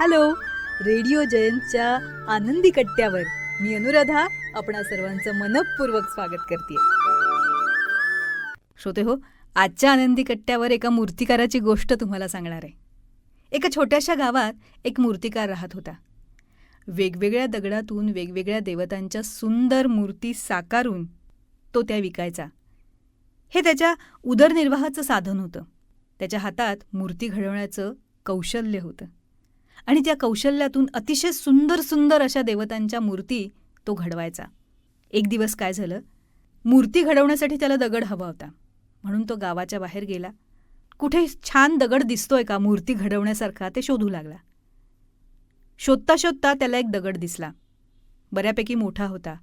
Hello radio जयंतच्या आनंदी कट्ट्यावर मी अनुराधा आपणा सर्वांचं मनपूर्वक स्वागत करते श्रोते हो आजच्या आनंदी कट्ट्यावर एका मूर्तिकाराची गोष्ट तुम्हाला सांगणार आहे. एका छोट्याशा गावात एक मूर्तिकार राहत होता. वेगवेगळ्या दगडातून वेगवेगळ्या देवतांच्या सुंदर मूर्ती साकारून तो त्या विकायचा. हे त्याच्या उदरनिर्वाहाचं साधन होतं. त्याच्या हातात मूर्ती घडवण्याचं कौशल्य होतं. आणि त्या कौशल्यातून अतिशय सुंदर सुंदर अशा देवतांच्या मूर्ती तो घडवायचा. एक दिवस काय झालं? मूर्ती घडवण्यासाठी त्याला दगड हवा होता. म्हणून तो गावाच्या बाहेर गेला. कुठे छान दगड दिसतोय का मूर्ती घडवण्यासारखा ते शोधू लागला. शोधता शोधता त्याला एक दगड दिसला. बऱ्यापैकी मोठा होता.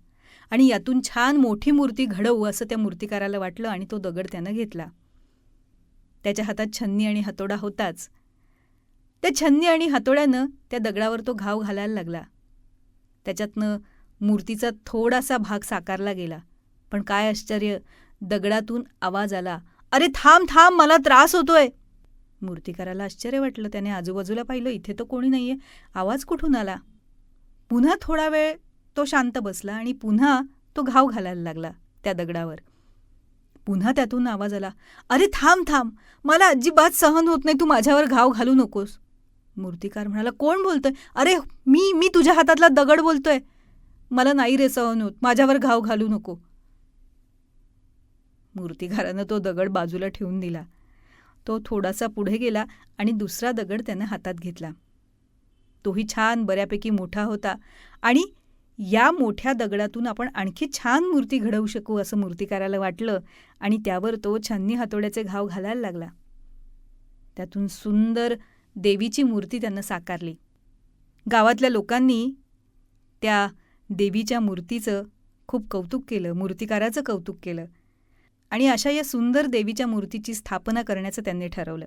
आणि यातून छान मोठी मूर्ती घडवू असं त्या मूर्तिकाराला वाटलं आणि तो दगड त्यानं घेतला. त्याच्या हातात छन्नी आणि हातोडा होताच त्या छन्नी आणि हातोड्यानं त्या दगडावर तो घाव घालायला लागला. त्याच्यातनं मूर्तीचा थोडासा भाग साकारला गेला. पण काय आश्चर्य दगडातून आवाज आला अरे थांब थांब मला त्रास होतोय. मूर्तिकाराला आश्चर्य वाटलं. त्याने आजूबाजूला पाहिलं इथे तर कोणी नाहीये. आवाज कुठून आला? पुन्हा थोडा वेळ तो शांत बसला आणि पुन्हा तो घाव घालायला लागला त्या दगडावर. पुन्हा त्यातून आवाज आला अरे थांब थांब मला अजिबात सहन होत नाही. तू माझ्यावर घाव घालू नकोस. मूर्तिकार म्हणाला कोण बोलतोय? अरे मी मी तुझ्या हातातला दगड बोलतोय. मला नाही रे सहन होत माझ्यावर घाव घालू नको. मूर्तिकारानं तो दगड बाजूला ठेवून दिला. तो थोडासा पुढे गेला आणि दुसरा दगड त्यानं हातात घेतला. तोही छान बऱ्यापैकी मोठा होता आणि या मोठ्या दगडातून आपण आणखी छान मूर्ती घडवू शकू असं मूर्तिकाराला वाटलं आणि त्यावर तो छन्नी हातोड्याचे घाव घालायला लागला. त्यातून सुंदर देवीची मूर्ती त्यांना साकारली. गावातल्या लोकांनी त्या देवीच्या मूर्तीचं खूप कौतुक केलं मूर्तिकाराचं कौतुक केलं आणि अशा या सुंदर देवीच्या मूर्तीची स्थापना करण्याचं त्यांनी ठरवलं.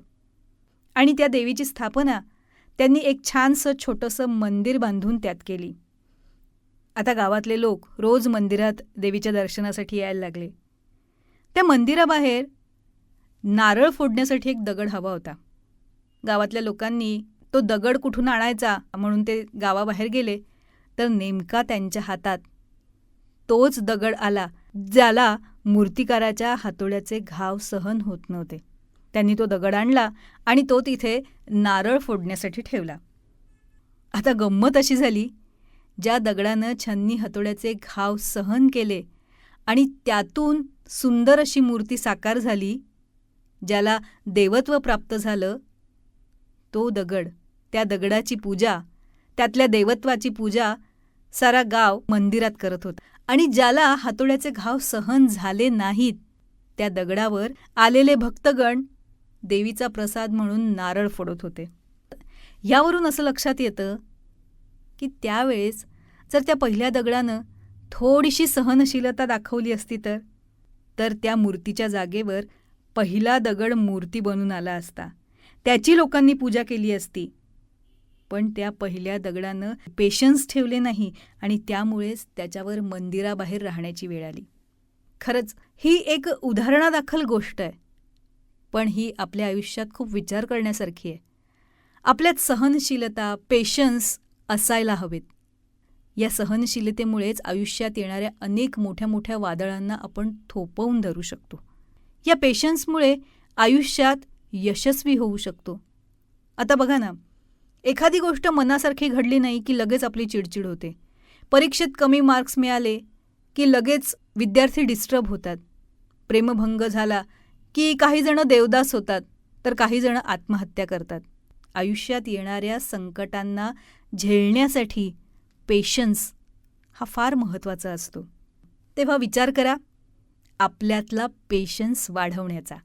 आणि त्या देवीची स्थापना त्यांनी एक छानसं छोटंसं मंदिर बांधून त्यात केली. आता गावातले लोक रोज मंदिरात देवीच्या दर्शनासाठी यायला लागले. त्या मंदिराबाहेर नारळ फोडण्यासाठी एक दगड हवा होता. गावातल्या लोकांनी तो दगड कुठून आणायचा म्हणून ते गावाबाहेर गेले तर नेमका त्यांच्या हातात तोच दगड आला ज्याला मूर्तिकाराच्या हातोड्याचे घाव सहन होत नव्हते. त्यांनी तो दगड आणला आणि तो तिथे नारळ फोडण्यासाठी ठेवला. आता गंमत अशी झाली ज्या दगडानं छन्नी हातोड्याचे घाव सहन केले आणि त्यातून सुंदर अशी मूर्ती साकार झाली ज्याला देवत्व प्राप्त झालं तो दगड त्या दगडाची पूजा त्यातल्या देवत्वाची पूजा सारा गाव मंदिरात करत होता. आणि ज्याला हातोड्याचे घाव सहन झाले नाहीत त्या दगडावर आलेले भक्तगण देवीचा प्रसाद म्हणून नारळ फोडत होते. यावरून असं लक्षात येतं की त्यावेळेस जर त्या पहिल्या दगडानं थोडीशी सहनशीलता दाखवली असती तर तर त्या मूर्तीच्या जागेवर पहिला दगड मूर्ती बनून आला असता. त्याची लोकांनी पूजा केली असती. पण त्या पहिल्या दगडानं पेशन्स ठेवले नाही आणि त्यामुळेच त्याच्यावर मंदिराबाहेर राहण्याची वेळ आली. खरंच ही एक उदाहरणादाखल गोष्ट आहे. पण ही आपल्या आयुष्यात खूप विचार करण्यासारखी आहे. आपल्यात सहनशीलता पेशन्स असायला हवेत. या सहनशीलतेमुळेच आयुष्यात येणाऱ्या अनेक मोठ्या मोठ्या वादळांना आपण थोपवून धरू शकतो. या पेशन्समुळे आयुष्यात यशस्वी होऊ शकतो. आता बघा ना एखादी गोष्ट मनासारखी घडली नाही की लगेच आपली चिडचिड होते. परीक्षेत कमी मार्क्स मिळाले की लगेच विद्यार्थी डिस्टर्ब होतात. प्रेमभंग झाला की काही जण देवदास होतात तर काही जण आत्महत्या करतात. आयुष्यात येणाऱ्या संकटांना झेलण्यासाठी पेशन्स हा फार महत्त्वाचा असतो. तेव्हा विचार करा आपल्यातला पेशन्स वाढवण्याचा.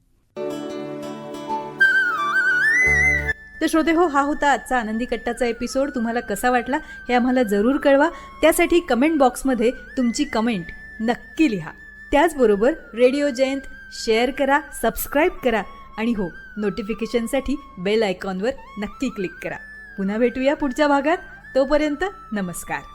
तर श्रोते हो हा होता आजचा आनंदी कट्टाचा एपिसोड तुम्हाला कसा वाटला हे आम्हाला जरूर कळवा. त्यासाठी कमेंट बॉक्समध्ये तुमची कमेंट नक्की लिहा. त्याचबरोबर रेडिओ जयंत शेअर करा सबस्क्राईब करा आणि हो नोटिफिकेशनसाठी बेल आयकॉनवर नक्की क्लिक करा. पुन्हा भेटूया पुढच्या भागात. तोपर्यंत नमस्कार.